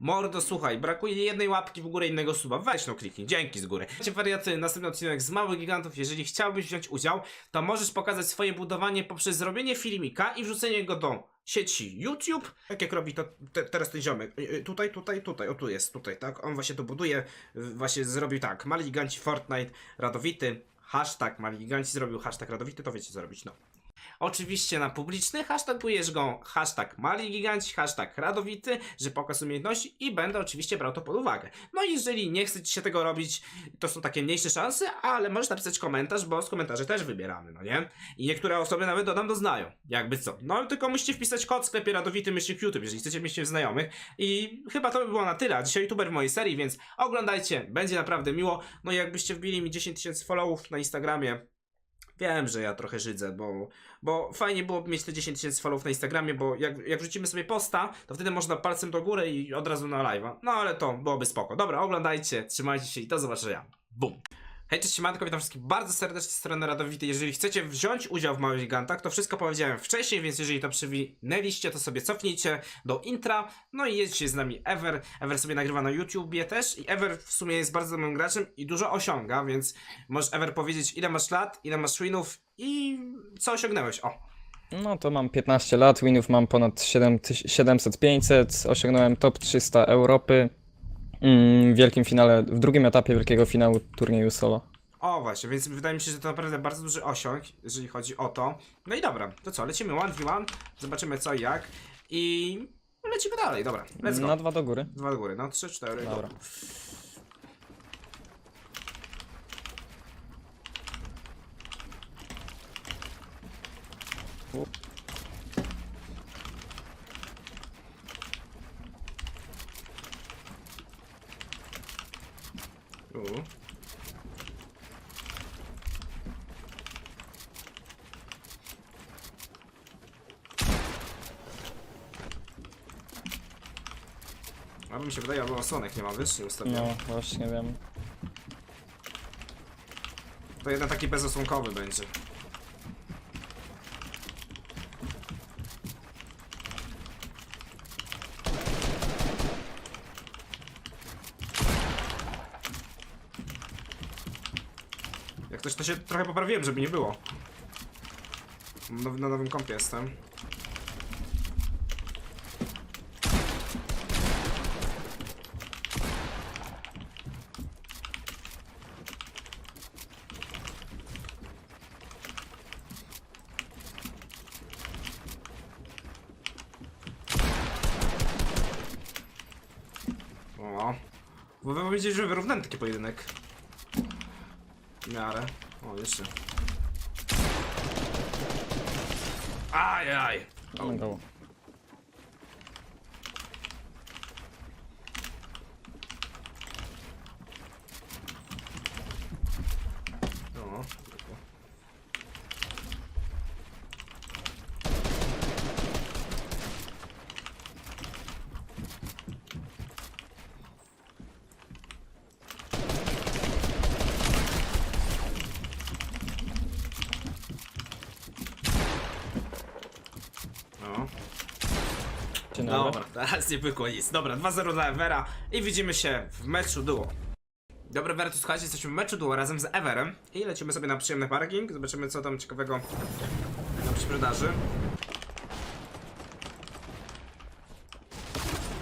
Mordo, słuchaj, brakuje jednej łapki w górę innego suba. Weź no kliknij, dzięki z góry. Macie wariaty, następny odcinek z Małych Gigantów. Jeżeli chciałbyś wziąć udział, to możesz pokazać swoje budowanie poprzez zrobienie filmika i wrzucenie go do sieci YouTube. Tak jak robi to te, teraz ten ziomek. Y, y, Tutaj, tutaj, tutaj, o tu jest, tutaj, tak? On właśnie to buduje, właśnie zrobił tak. Mali Giganci Fortnite, Radowity, hashtag Mali Giganci zrobił hashtag Radowity, to wiecie co robić, no. Oczywiście na publiczny hashtagujesz go hashtag mali giganci, hashtag radowity, że pokaz umiejętności i będę oczywiście brał to pod uwagę. No i jeżeli nie chce ci się tego robić, to są takie mniejsze szanse, ale możesz napisać komentarz, bo z komentarzy też wybieramy, no nie? I niektóre osoby nawet dodam doznają, jakby co. No tylko musicie wpisać kod w sklepie radowity myślnik YouTube, jeżeli chcecie mieć się w znajomych. I chyba to by było na tyle, a dzisiaj youtuber w mojej serii, więc oglądajcie, będzie naprawdę miło. No i jakbyście wbili mi 10 tysięcy followów na Instagramie, Wiem, że ja trochę żydzę, bo, bo fajnie byłoby mieć te 10 tysięcy followów na Instagramie, bo jak, jak wrzucimy sobie posta, to wtedy można palcem do góry i od razu na live'a. No ale to byłoby spoko. Dobra, oglądajcie, trzymajcie się i do zobaczenia. Bum. Hej, cześć, siemanko, witam wszystkich bardzo serdecznie z strony Radowity. Jeżeli chcecie wziąć udział w Małych Gigantach, to wszystko powiedziałem wcześniej, więc jeżeli to przywinęliście, to sobie cofnijcie do intra. No i jest dzisiaj z nami Ever. Ever sobie nagrywa na YouTubie też i Ever w sumie jest bardzo dobrym graczem i dużo osiąga, więc możesz Ever powiedzieć ile masz lat, ile masz winów i co osiągnąłeś. O, No to mam 15 lat, winów mam ponad 700-500, osiągnąłem top 300 Europy mm, w wielkim finale, w drugim etapie wielkiego finału turnieju solo. o właśnie, więc wydaje mi się, że to naprawdę bardzo duży osiąg, jeżeli chodzi o to. No i dobra, to co, lecimy 1v1, zobaczymy co i jak i lecimy dalej, dobra, let's go. Na dwa do góry. Dwa do góry, no trzy, cztery. Dobra. U. A mi się wydaje, albo osłonek nie ma wyższy ustawiony. No właśnie wiem. To jeden taki bezosłonkowy będzie. Coś to się trochę poprawiłem, żeby nie było. No, na nowym kompie jestem. O. Bo wy powiedzieli, że wyrównany taki pojedynek. W miarę. O, jeszcze. Ajaj. Go. O. O. Dzień dobry. Dobra, teraz nie pykło nic. Dobra, 2-0 dla Evera i widzimy się w meczu duo. Dobra, Ever, to słuchajcie, jesteśmy w meczu duo razem z Everem i lecimy sobie na przyjemny parking. Zobaczymy, co tam ciekawego na sprzedaży.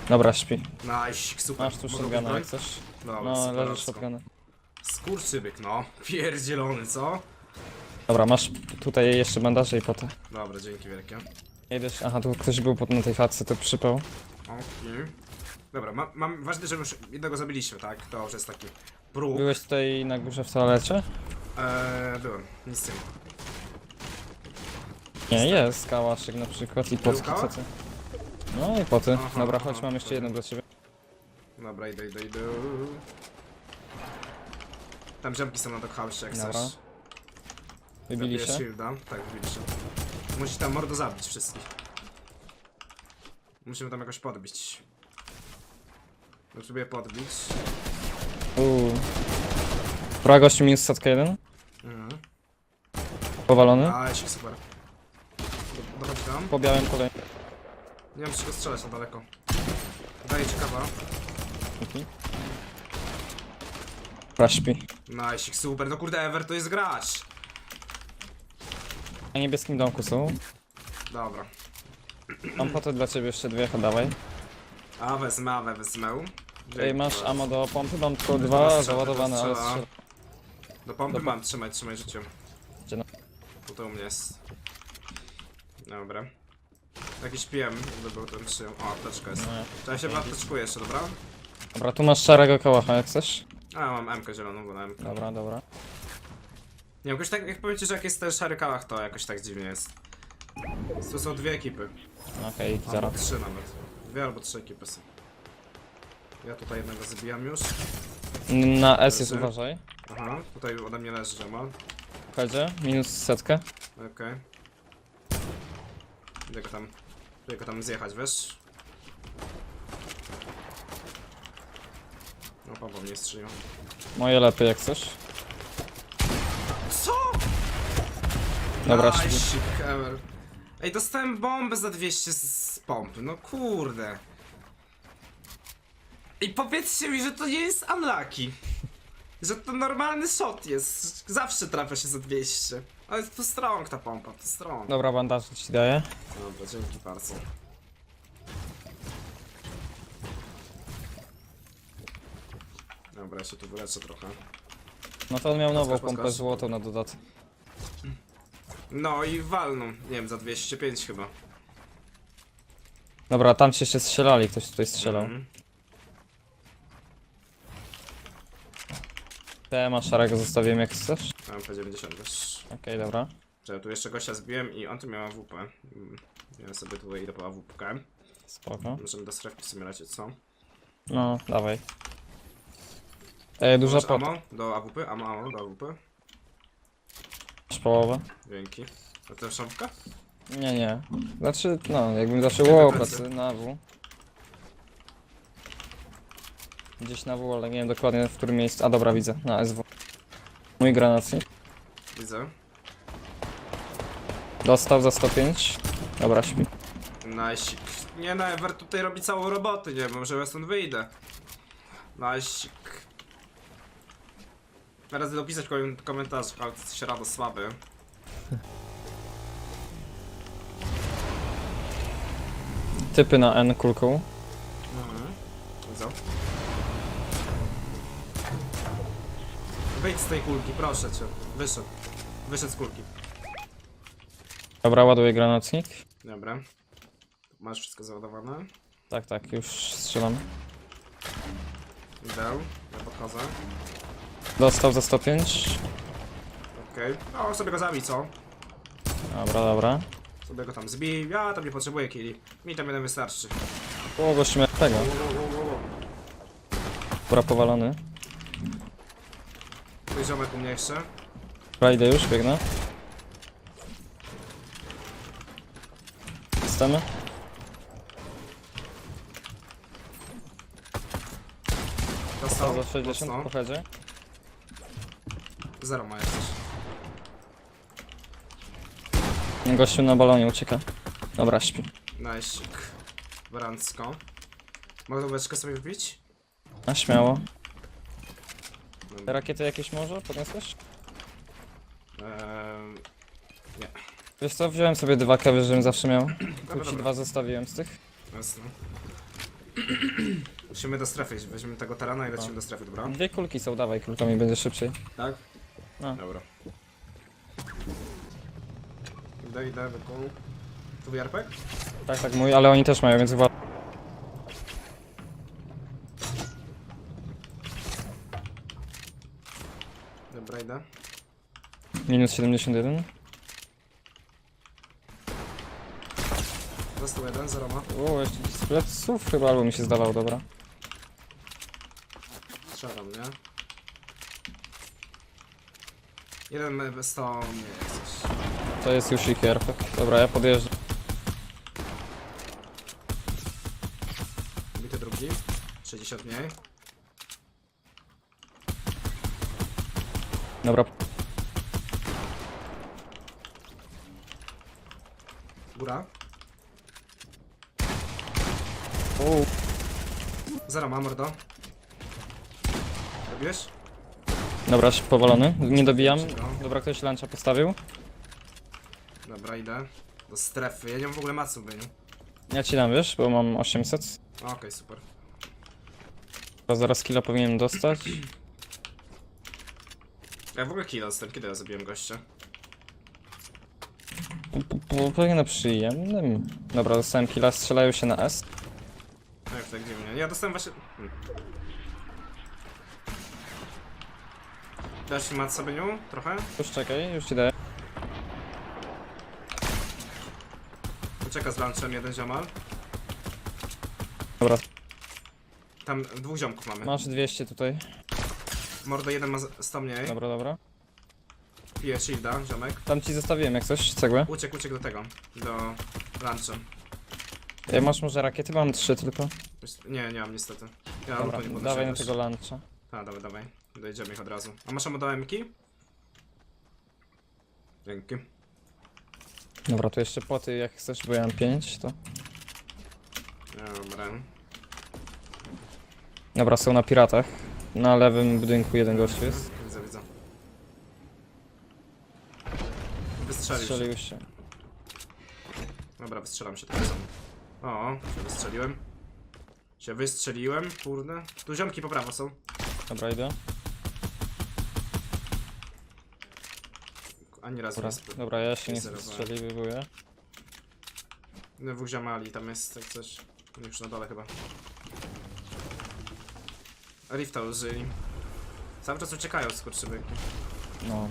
Dobra, śpi. Nice, super. Masz tu shotguna jak coś. Dobra, No, super, leży elegancko. shotgun. Skurczybyk, no. Pierdzielony, co? Dobra, masz tutaj jeszcze bandaże i potę. Dobra, dzięki wielkie. Jedziesz, aha, tu ktoś był pod, na tej fatce, to przypał. Okej. Dobra, ma, mam, ważne, że już jednego zabiliśmy, tak? To już jest taki próg. Byłeś tutaj na górze w toalecie? Eee, byłem, nic nie ma. Nie, jest kałaszek na przykład i potki, co ty? No i poty. Aha, Dobra, aha, chodź, mam jeszcze jeden dla ciebie. Dobra, idę, idę, idę. Tam ziomki są na doghouse, jak Dobra. chcesz. Wybili Zabiję się? Shielda. Tak, wybili. Musisz tam mordo zabić wszystkich. Musimy tam jakoś podbić. Potrzebuję podbić. Uuu. Prawa gościu minus setka jeden. Mhm. Powalony. A, jeśli super. Do- Dochodzi tam. Po białym kolejny. Nie wiem, czy go strzelać na daleko. Tutaj ciekawa. Dzięki. Dobra, śpi. Nice, super. No kurde, Ever to jest gracz. Na niebieskim domku są. Dobra. Mam po to dla ciebie jeszcze dwie, dawaj. A wezmę, a wezmę. Ej, masz ammo do pompy? Mam tylko Dobra, dwa załadowane, ale strzela. strzel- Do pompy mam, trzymaj, trzymaj życiem. Gdzie no? Tutaj u mnie jest. Dobra. Jakiś PM, był ten przyjął. O, apteczka jest. Nie. To ja się apteczkuję jeszcze, dobra? Dobra, tu masz szarego kałacha, jak chcesz? A, ja mam MK zieloną, bo na MK. Dobra, dobra. Nie, jakoś tak, jak powiecie, że jak jest ten szary kałach, to jakoś tak dziwnie jest. Tu są dwie ekipy. Okej, Albo zaraz. trzy nawet. Dwie albo trzy ekipy są. Ja tutaj jednego zabijam już. Na S jest Leży. uważaj. Aha, tutaj ode mnie leży Jamal. Wchodzie, minus setkę. Okej. Idę go tam... Idę go tam zjechać, wiesz? No, Paweł mnie strzelił. Moje lepiej jak chcesz. Dobra, ever. Ej, dostałem bombę za 200 z, z pompy, no kurde. I powiedzcie mi, że to nie jest unlucky. Że to normalny shot jest. Zawsze trafia się za 200. Ale to strong ta pompa, to strong. Dobra, bandaż ci daję. Dobra, dzięki bardzo. Dobra, ja się tu wyleczę trochę. No to on miał nową pompę złotą na dodatek. No i walną, nie wiem, za 205 chyba. Dobra, tam się jeszcze strzelali, ktoś tutaj strzelał. Mhm. Te masz szarego zostawiłem jak chcesz. Mam P90 też. Okej, dobra. Że tu jeszcze gościa zbiłem i on tu miał AWP. Mm, Ja sobie tutaj idę po AWP. Spoko. Możemy do strefki w sumie lecieć, co? No, dawaj. Ej, dużo Masz pot. ammo do AWP? Ammo, ammo do AWP? Masz połowę? Dzięki. A to szafka? Nie, nie. Znaczy, no, jakbym zaczął pracy na W. Gdzieś na W, ale nie wiem dokładnie w którym miejscu. A dobra, widzę, na SW. Mój granatnik. Widzę. Dostał za 105. Dobra, śpi. Najsik. Nie no, Ever tutaj robi całą robotę, nie wiem, może ja stąd wyjdę. Najsik. Teraz dopisać w kom- komentarzach, ale jesteś rado słaby. Typy na N kulką. Mhm. Widzę. Wyjdź z tej kulki, proszę cię. Wyszedł. Wyszedł z kulki. Dobra, ładuję granatnik. Dobra. Masz wszystko załadowane? Tak, tak, już strzelam. Idę. Ja podchodzę. Dostał za 105. Okej. O, sobie go zabij, co? Dobra, dobra. Sobie go tam zbij. Ja tam nie potrzebuję killi. Mi tam jeden wystarczy. O, gościmy tego. Dobra, powalony. Tu jest ziomek u mnie jeszcze. Dobra, idę już, biegnę. Jestemy? Dostał. Za 60 Mocno. po headzie. Zero ma jakieś. Gościu na balonie ucieka. Dobra, śpi. Najsik. Warancko. Mogę tą beczkę sobie wbić? A śmiało. Te rakiety jakieś może podniosłeś? Eee, Wiesz co, wziąłem sobie dwa kawy, żebym zawsze miał. Tu ci dobra. dwa zostawiłem z tych. Jasne. Musimy do strefy iść. Weźmiemy tego tarana i lecimy do strefy, dobra? Dwie kulki są, dawaj, kulkami będzie szybciej. Tak? No. Dobra. Idę, idę, wokół. Tu wiarpek? Tak, tak, mój, ale oni też mają, więc uwaga. Dobra, idę. Minus 71. Został jeden, zero ma. O, jeszcze z pleców chyba, albo mi się zdawał, dobra. Strzelam, nie? Jeden bez to nie jest. To jest już RPG. Dobra, ja podjeżdżam. Bity drugi. 60 mniej. Dobra, Góra. o, Zero ma mordo. Robisz? Dobra, sz- powalony. Nie dobijam. Dobra, ktoś luncha postawił. Dobra, idę. Do strefy. Ja nie mam w ogóle macu, by nie? Ja ci dam, wiesz, bo mam 800. Okej, super. To zaraz killa powinienem dostać. Ja w ogóle kill dostałem, kiedy ja zabiłem gościa? Po- Pewnie na przyjemnym. Dobra, dostałem killa, strzelają się na S. Jak tak dziwnie. Ja dostałem właśnie... Hmm. Dasz mat sobie nią? Trochę? Już czekaj, już ci daję. Ucieka z lunchem jeden ziomal. Dobra, Tam dwóch ziomków mamy. masz 200 tutaj. Mordo jeden ma z- 100 mniej. Dobra, dobra. Pije shielda, ziomek. Tam ci zostawiłem jak coś, cegłę. Uciekł, uciekł do tego. Do luncha. Ja masz może rakiety? Mam 3 tylko. Nie, nie mam niestety. Ja Dobra, ultu nie dawaj na tego luncha. A, dawaj, dawaj. Dojedziemy ich od razu. A masz ammo do MK? Dzięki. Dobra, tu jeszcze poty jak chcesz, bo ja mam 5, to... Dobra. Dobra, są na piratach. Na lewym budynku jeden gościu jest. Widzę, widzę. Wystrzelił się. Strzelił się. Dobra, wystrzelam się teraz. O, się wystrzeliłem. Się wystrzeliłem, kurde. Tu ziomki po prawo są. Dobra, idę. Ani razu Dobra, nie dobra ja się nie Zerowałem. strzeliwuję. Dwóch ziomali, tam jest jak coś. Już na dole chyba. Rifta użyli. Cały czas uciekają skurczybyki. No.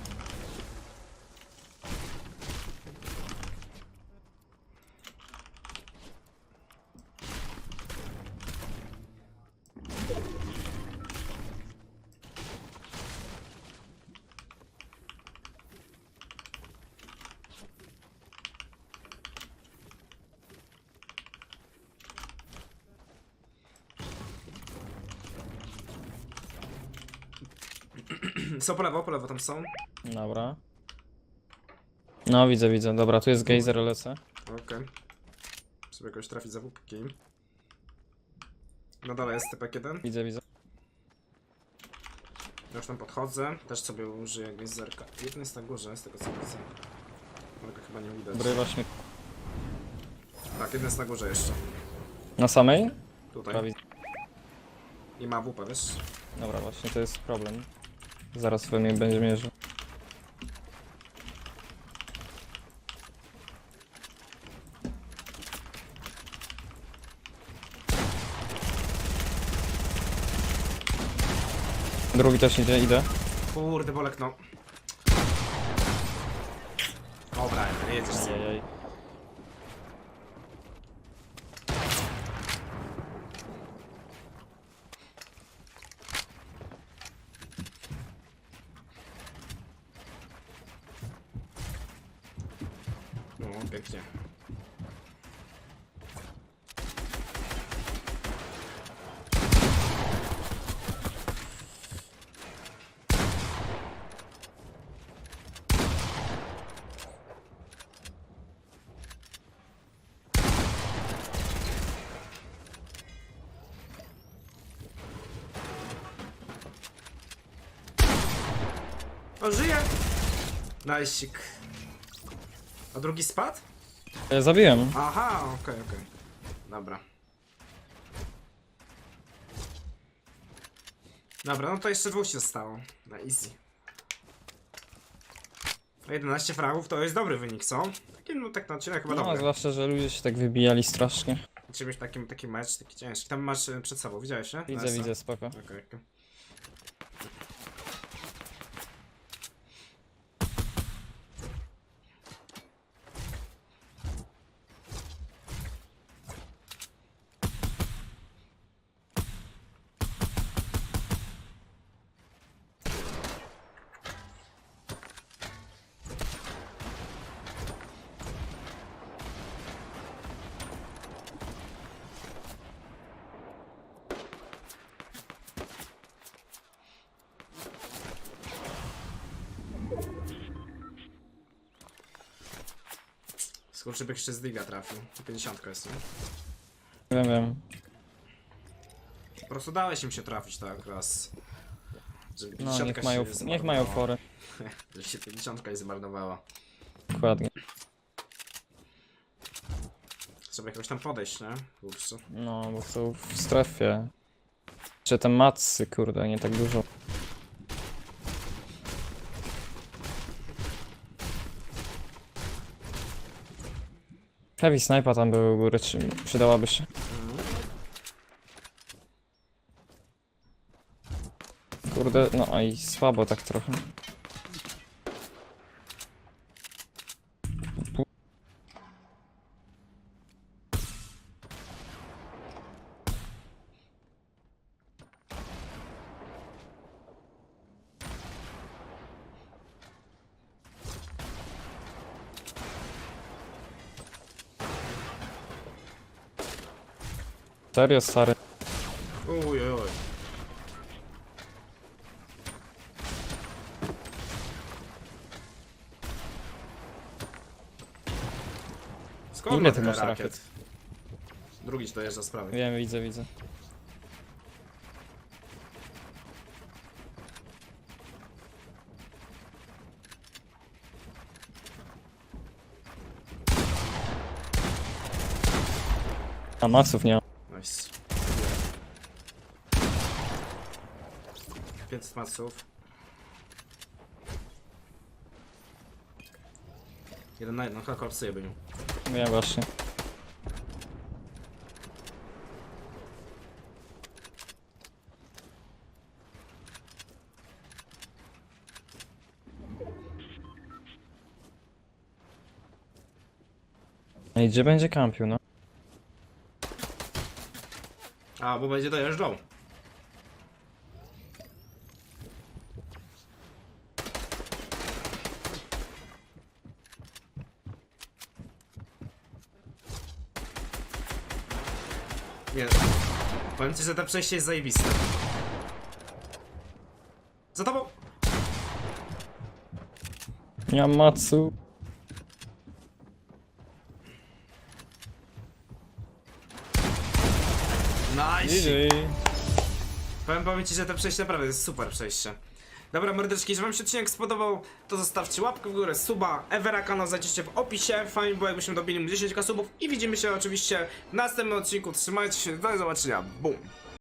Są po lewo, po lewo tam są. Dobra. No, widzę, widzę. Dobra, tu jest gejzer, lecę. Okej. Sobie jakoś trafić za łupki. Na dole jest typek jeden. Widzę, widzę. Ja już tam podchodzę. Też sobie użyję jakiegoś zerka. Jeden jest na górze, z tego co widzę. Ale go chyba nie widać. Dobry, właśnie. Tak, jeden jest na górze jeszcze. Na samej? Tutaj. Widzę. I ma WP, wiesz? Dobra, właśnie to jest problem. Zaraz we mnie będzie mierzył. Drugi też idzie, idę. Kurde, Bolek, no. Dobra, nie jedziesz. Ajajaj. No, pięknie. O, żyje! Najsik. A drugi spadł? Ja zabiłem. Aha, okej, okej. Dobra. Dobra, no to jeszcze dwóch się zostało. Na easy. No 11 fragów to jest dobry wynik, co? Taki, no tak na odcinek chyba No, dobry. zwłaszcza, że ludzie się tak wybijali strasznie. Czy mieć taki, taki mecz, taki ciężki. Tam masz e, przed sobą, widziałeś, nie? Widzę, widzę, spoko. Okej, okej. Skurczybyk jeszcze z Diga trafił. 50 jest, nie? Wiem, wiem. prostu dałeś im się trafić tak raz. Żeby No, 50 niech się mają, nie niech mają zmarnowała. forę. Żeby się 50 nie zmarnowała. Dokładnie. Trzeba jakoś tam podejść, nie? Kurczę. No, bo są w strefie. Czy te matsy, kurde, nie tak dużo. Heavy sniper tam był u góry, czy przydałaby się? Kurde, no i słabo tak trochę. Serio, stary. Uj, uj. Skąd Ile ma ty tyle masz rakiet? Drugi ci dojeżdża z prawej. Wiem, widzę, widzę. A nie ma. Nice. 500 masów. Jeden na jedno, chyba kolapsuje by nią. Wiem właśnie. No i gdzie będzie kampił, no? A, bo będzie dojeżdżał. Nie. Powiem ci, że to przejście jest zajebiste. Za tobą! Macu. Nice! Powiem, powiem ci, że to przejście naprawdę jest super przejście. Dobra, mordeczki, jeżeli wam się odcinek spodobał, to zostawcie łapkę w górę, suba, Evera kanał znajdziecie w opisie. Fajnie było, jakbyśmy dobili mu 10 subów i widzimy się oczywiście w następnym odcinku. Trzymajcie się, do zobaczenia, bum!